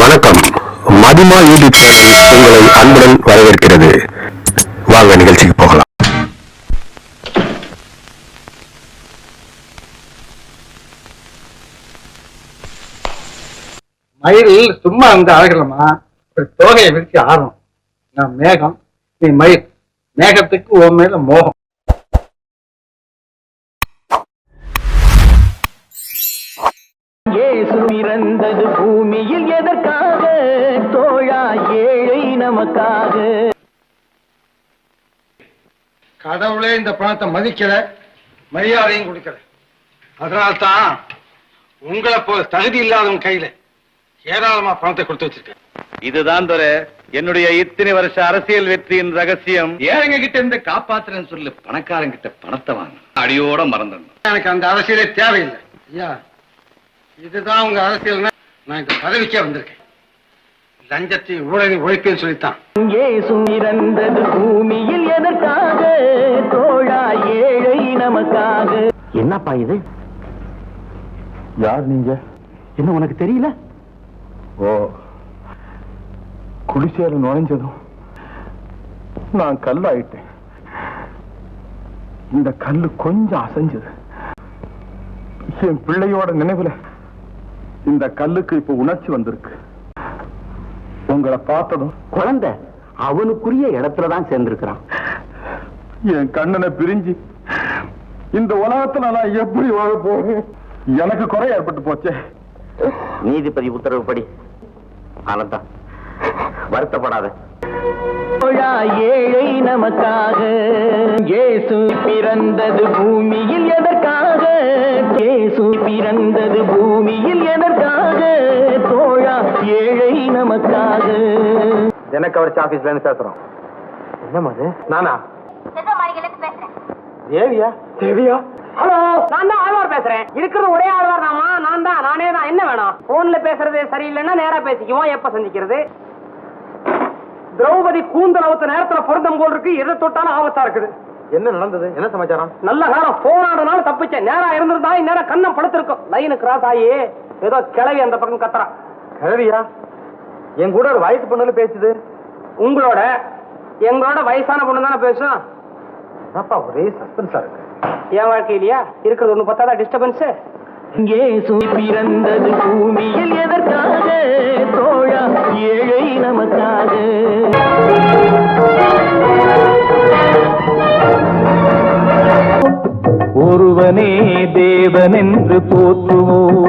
வணக்கம். மதிமா YouTube channel உங்களை அன்புடன் வரவேற்கிறது. வாங்க நிகழ்ச்சிக்கு போகலாம். மயில் சும்மா வந்து அழகலமா ஒரு தோகையை விரிச்சு ஆறும் நான் மேகம். நீ மயில். மேகத்துக்கு உன் மேல மோகம். இயேசு பிறந்தது பூமியில் எதற்காக? தோழா ஏழை நமக்காக. கடவுளே இந்த பணத்தை மதிக்கல மரியாதையும் கொடுக்கல. அதனால தான் உங்களை போ தகுதி இல்லாதவன் கையில ஏராளமா பணத்தை கொடுத்து வச்சிருக்கேன். இதுதான் துரை என்னுடைய இத்தனை வருஷ அரசியல் வெற்றியின் ரகசியம். ஏழைங்க கிட்ட இருந்து காப்பாத்துறேன்னு சொல்லு பணக்காரங்க கிட்ட பணத்தை வாங்க அடியோட மறந்துடணும். எனக்கு அந்த அரசியலே தேவையில்லை. ஐயா இதுதான் உங்க அரசியல்னா நான் இந்த பதவிக்கே வந்திருக்கேன். லஞ்சத்தை ஊழலை ஒழிப்பேன்னு சொல்லித்தான். இயேசு பிறந்தது பூமியில் எதற்காக? தோழா ஏழை நமக்காக. என்னப்பா இது? யார் நீங்க? என்ன உனக்கு தெரியல? ஓ குடிசையில நுழைஞ்சதும் நான் கல்லாயிட்டேன். இந்த கல்லு கொஞ்சம் அசைஞ்சது. என் பிள்ளையோட நினைவுல இந்த கல்லுக்கு இப்ப உணர்ச்சி வந்திருக்கு. உங்களை பார்த்ததும் குழந்தை அவனுக்குரிய இடத்துல தான் சேர்ந்திருக்கிறான். என் கண்ணனை பிரிஞ்சு இந்த உலகத்துல நான் எப்படி வாழ போறேன்? எனக்கு குறை ஏற்பட்டு போச்சே. நீதிபதி உத்தரவுப்படி ஆனந்தா வருத்தப்படாத. ஏழை நமக்காக இயேசு பிறந்தது பூமியில் எதற்காக? இயேசு பிறந்தது பூமியில் எதற்காக தோழா ஏழை நமக்காக. எனக்கு அவர் ஆபீஸ்ல இருந்து பேசுறோம். என்னமா அது நானா? தேவியா? தேவியா? ஹலோ! நான் தான் ஆழ்வார் பேசுறேன். இருக்கிறது ஒரே ஆழ்வார் நாமா நான் தான். நானே தான். என்ன வேணும்? போன்ல பேசுறது சரியில்லைன்னா நேரா பேசிக்குவோம். எப்ப சந்திக்கிறது? திரௌபதி கூந்தல் அவுத்த நேரத்துல பொருத்தம் போல் இருக்கு. எதை தொட்டாலும் ஆபத்தா இருக்குது. என்ன நடந்தது? என்ன சமாச்சாரம்? நல்ல காலம். போனாடனால தப்பிச்சேன் நேரா இருந்திருந்தா இந்நேரம் கண்ணம் படுத்திருக்கும். லைனு கிராஸ் ஆகி ஏதோ கிளவி அந்த பக்கம் கத்துறா கிழவியா? என் கூட ஒரு வயசு பொண்ணுல பேசுது. உங்களோட எங்களோட வயசான பொண்ணு தானே பேசும்? அப்பா ஒரே சஸ்பென்ஸா இருக்கு. என் வாழ்க்கையிலயா? இருக்கிறது ஒண்ணு பத்தாதா டிஸ்டர்பன்ஸ் இயேசு பிறந்தது பூமியில் எதற்காக? தோழா ஏழை நமக்காக. ஒருவனே தேவன் என்று போற்றுவோம்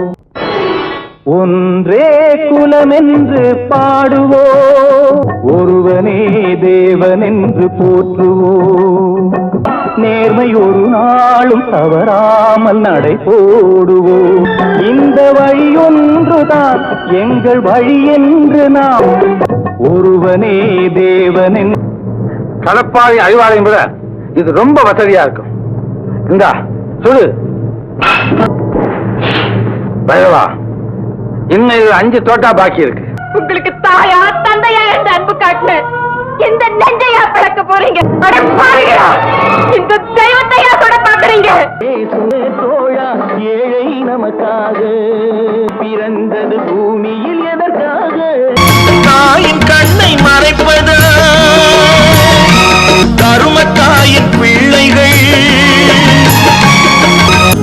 ஒன்றே குலம் என்று பாடுவோம் ஒருவனே தேவன் என்று போற்றுவோம் நேர்மை ஒரு நாளும் தவறாமல் நடை போடுவோம் இந்த வழி ஒன்றுதான் எங்கள் வழி என்று நாம் ஒருவனே தேவனின் கடப்பாவி அறிவாலயம் விட இது ரொம்ப வசதியா இருக்கும். இந்தா சுடு பைரவா இன்னும் அஞ்சு தோட்டா பாக்கி இருக்கு. உங்களுக்கு தாயா தந்தையா என்ற அன்பு காட்டினேன் இந்த நெஞ்சையா பழக்க போறீங்க? இந்த தெய்வத்தையா தொட பாக்குறீங்க தோழா ஏழை நமக்காக பிறந்தது பூமியில் எதற்காக? தாயின் கண்ணை மறைப்பதா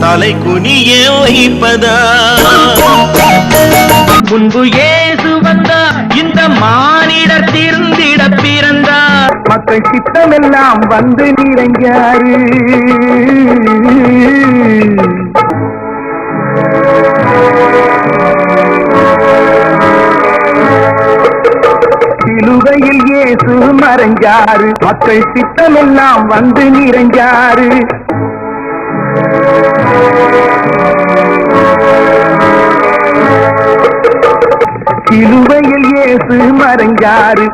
தலை குனிய வைப்பதா? முன்பு இயேசு வந்தார் இந்த மானிடர் திருந்திட பிறந்தார். மக்கள் சித்தமெல்லாம் வந்து நிறைஞ்சாரு சிலுவையில் இயேசு மறைஞ்சாரு மக்கள் சித்தமெல்லாம் வந்து நிறைஞ்சாரு சிலுவையில் இயேசு மறைஞ்சாரு.